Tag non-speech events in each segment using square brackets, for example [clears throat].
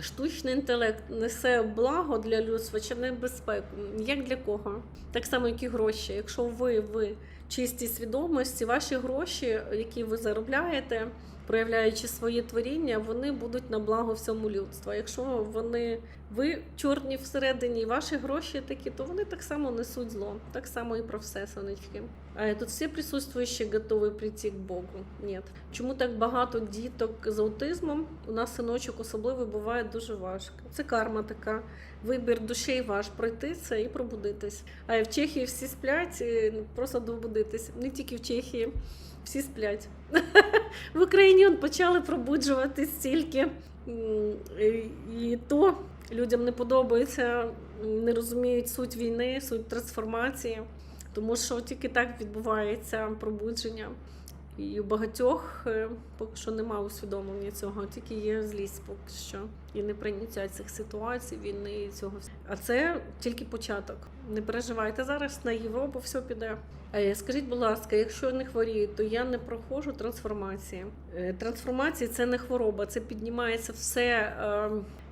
штучний інтелект несе благо для людства чи небезпеку? Як для кого? Так само, як і гроші. Якщо ви в чистій свідомості, ваші гроші, які ви заробляєте, проявляючи своє творіння, вони будуть на благо всьому людству. Якщо вони ви чорні всередині, ваші гроші такі, то вони так само несуть зло. Так само і про все, сонечки. А тут всі присутствуючі готові прийти к Богу. Ні. Чому так багато діток з аутизмом? У нас синочок особливо буває дуже важко. Це карма така. Вибір душі ваш пройти це і пробудитись. А в Чехії всі сплять, і просто добудитись. Не тільки в Чехії, всі сплять. В Україні он почали пробуджуватись стільки. І- І то людям не подобається, не розуміють суть війни, суть трансформації, тому що тільки так відбувається пробудження. І у багатьох е, поки що немає усвідомлення цього, тільки є злість поки що і неприйняття цих ситуацій, війни і цього. А це тільки початок. Не переживайте зараз на Європу, все піде. Е, Скажіть, будь ласка, якщо не хворію, то я не проходжу трансформації. Е, Трансформації це не хвороба, це піднімається все.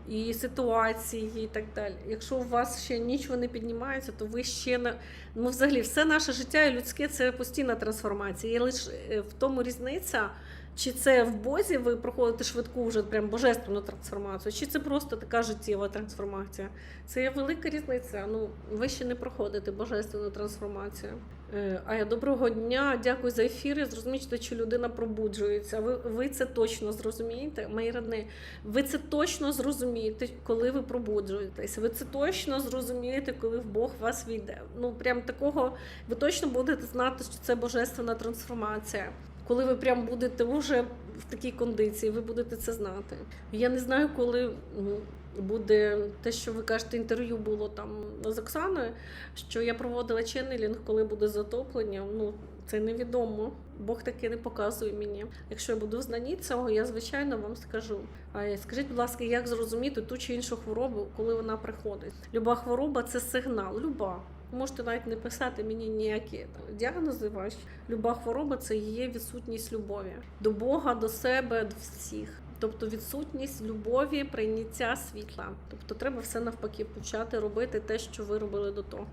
І ситуації, і так далі. Якщо у вас ще нічого не піднімається, то ви ще не ну, взагалі все наше життя і людське це постійна трансформація. Є лише е, в тому різниця, чи це в Бозі ви проходите швидку вже прям божественну трансформацію, чи це просто така життєва трансформація. Це є велика різниця. Ну, ви ще не проходите божественну трансформацію. Е, Ая, доброго дня, дякую за ефір. Я зрозумієте, що людина пробуджується. Ви, ви це точно зрозумієте, мої родні. Ви це точно зрозумієте, коли ви пробуджуєтесь. Ви це точно зрозумієте, коли в Бог вас війде. Ну прям такого ви точно будете знати, що це божественна трансформація. Коли ви прям будете вже в такій кондиції, ви будете це знати. Я не знаю, коли буде те, що ви кажете, інтерв'ю було там з Оксаною, що я проводила ченнелінг, коли буде затоплення. Ну це невідомо. Бог таки не показує мені. Якщо я буду в знанні цього, я звичайно вам скажу. А скажіть, будь ласка, як зрозуміти ту чи іншу хворобу, коли вона приходить? Люба хвороба це сигнал. Люба. Можете навіть не писати мені ніякі там, діагнози ваші. Люба хвороба це є відсутність любові до Бога, до себе, до всіх. Тобто відсутність любові, прийняття світла. Тобто треба все навпаки почати робити те, що ви робили до того.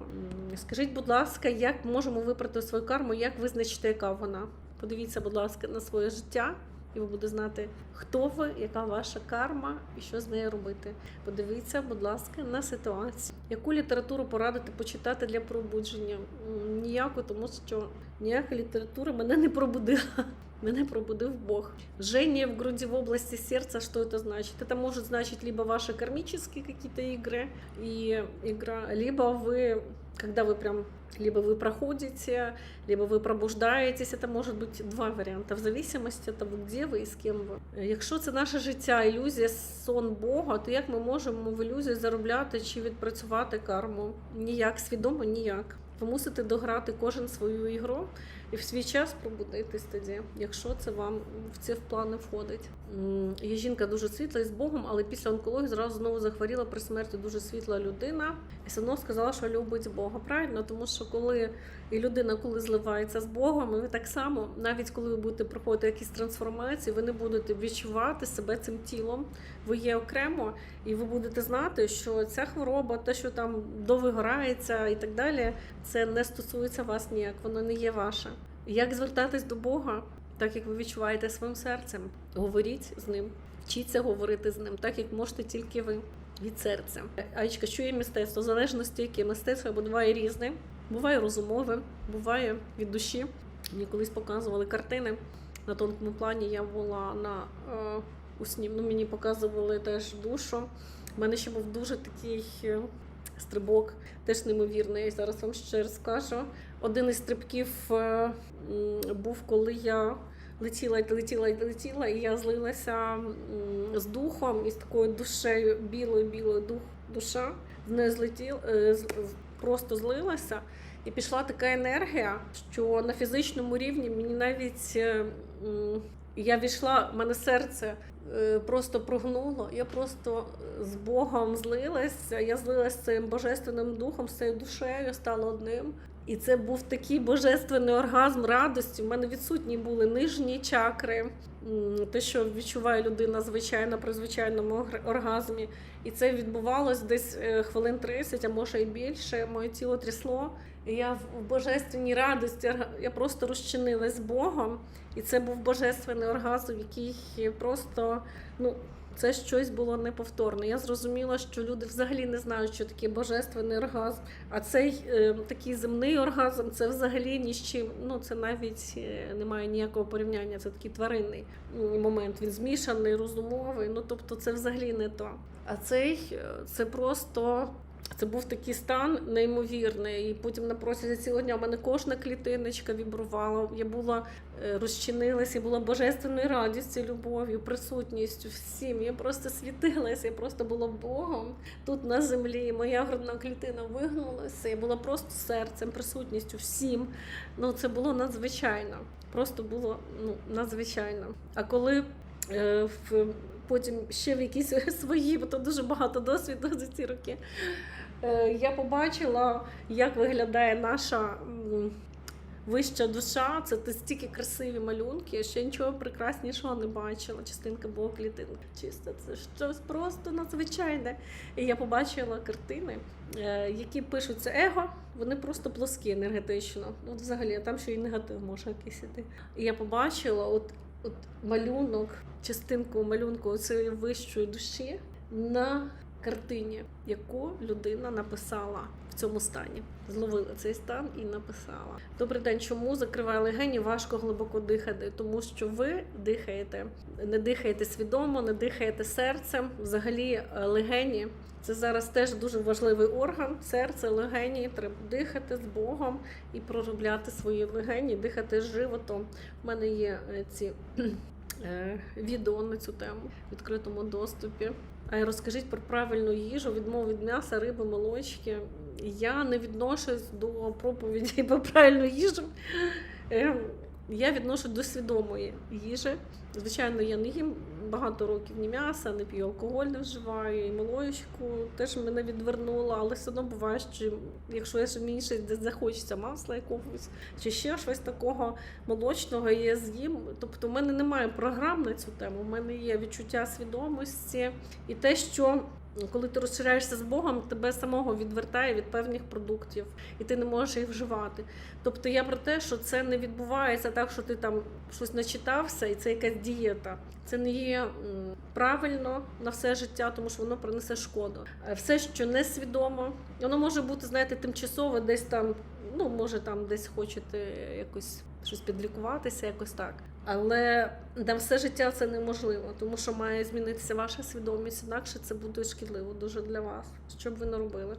Скажіть, будь ласка, як можемо виправити свою карму, як визначити, яка вона? Подивіться, будь ласка, на своє життя, і ви будете знати, хто ви, яка ваша карма і що з нею робити. Подивіться, будь ласка, на ситуацію. Яку літературу порадити почитати для пробудження? М, Ніяку, тому що ніяка література мене не пробудила. [laughs] Мене пробудив Бог. Жжение в груди в области сердца, что это значит? Это может значить либо ваши кармические какие-то игры и игра, либо вы, когда вы прям, либо вы проходите, либо вы пробуждаєтесь. Это может быть два варіанти, в зависимости від того, де ви і з ким ви. Якщо це наше життя, ілюзія, сон Бога, то як ми можемо в ілюзії заробляти чи відпрацювати карму? Ніяк, свідомо ніяк. Ви мусите дограти кожен свою ігру і в свій час пробудитись тоді, якщо це вам в це в плани входить. Є жінка дуже світла і з Богом, але після онкології зразу знову захворіла при смерті дуже світла людина. І все одно сказала, що любить Бога. Правильно, тому що коли і людина, коли зливається з Богом, і ви так само, навіть коли ви будете проходити якісь трансформації, ви не будете відчувати себе цим тілом. Ви є окремо, і ви будете знати, що ця хвороба, те, що там довигорається і так далі, це не стосується вас ніяк, воно не є ваше. Як звертатись до Бога, так як ви відчуваєте своїм серцем? Говоріть з ним, вчіться говорити з ним, так як можете тільки ви від серця. Аєчка, що є мистецтво? В залежності, мистецтво буває різне. Буває розумове, буває від душі. Мені колись показували картини на тонкому плані. Я була на е, уснім. Ну, мені показували теж душу. У мене ще був дуже такий е, стрибок, теж неймовірний. Зараз вам ще розкажу. Один із стрибків е, був, коли я летіла летіла летіла, і я злилася з духом і з такою душею, білою, білою дух, душа. В неї злетіла, е, просто злилася. І пішла така енергія, що на фізичному рівні мені навіть е, я війшла, в мене серце просто прогнуло. Я просто з Богом злилася. Я злилася з цим божественним духом, з цією душею стала одним. І це був такий божественний оргазм радості. У мене відсутні були нижні чакри, те, що відчуває людина звичайно при звичайному орг- оргазмі. І це відбувалось десь е, хвилин 30, а може і більше. Моє тіло трясло. І я в божественній радості я просто розчинилась з Богом. І це був божественний оргазм, який просто ну. Це щось було неповторне. Я зрозуміла, що люди взагалі не знають, що таке божественний оргазм. А цей е, такий земний оргазм це взагалі ні з чим. Ну це навіть е, немає ніякого порівняння. Це такий тваринний момент. Він змішаний, розумовий. Ну тобто, це взагалі не то. А цей е, це просто. Це був такий стан неймовірний. І потім на протязі цілого дня в мене кожна клітиночка вібрувала. Я була е, розчинилась, я була божественною радістю, любов'ю, присутністю всім. Я просто світилася, я просто була Богом тут на землі. Моя грудна клітина вигнулася. Я була просто серцем, присутністю всім. Ну це було надзвичайно. Просто було ну, надзвичайно. А коли е, в, потім ще в якісь [laughs] свої, бо то дуже багато досвіду за ці роки. Е, я побачила, як виглядає наша вища душа. Це стільки красиві малюнки. Я ще нічого прекраснішого не бачила. Частинка Бога клітинка. Чисто це щось просто надзвичайне. І я побачила картини, е, які пишуться его. Вони просто плоскі енергетично. От взагалі, там ще й негатив може якийсь іти. І я побачила от, от малюнок, частинку малюнку цієї вищої душі на картині, яку людина написала в цьому стані. Зловила цей стан і написала. Добрий день, чому закриває легені, важко глибоко дихати? Тому що ви дихаєте, не дихаєте свідомо, не дихаєте серцем. Взагалі, е, легені це зараз теж дуже важливий орган. Серце, легені. Треба дихати з Богом і проробляти свої легені, дихати животом. У мене є е, ці [clears throat] е, відео на цю тему в відкритому доступі. Розкажіть про правильну їжу, відмову від м'яса, риби, молочки. Я не відношусь до проповіді про правильну їжу. Е, Я відношу до свідомої їжі. Звичайно, я не їм багато років ні м'яса, не п'ю алкоголь, не вживаю, і молочку теж мене відвернула, але все одно буває, що якщо я ще мені ще десь захочеться масла якогось, чи ще щось такого молочного я з'їм. Тобто, в мене немає програм на цю тему. У мене є відчуття свідомості і те, що коли ти розширяєшся з Богом, тебе самого відвертає від певних продуктів, і ти не можеш їх вживати. Тобто я про те, що це не відбувається так, що ти там щось начитався, і це якась дієта. Це не є правильно на все життя, тому що воно принесе шкоду. Е, Все, що несвідомо, воно може бути, знаєте, тимчасово, десь там, ну може там десь хочете якось щось підлікуватися, якось так. Але на все життя це неможливо, тому що має змінитися ваша свідомість, інакше це буде шкідливо дуже для вас, що б ви не робили.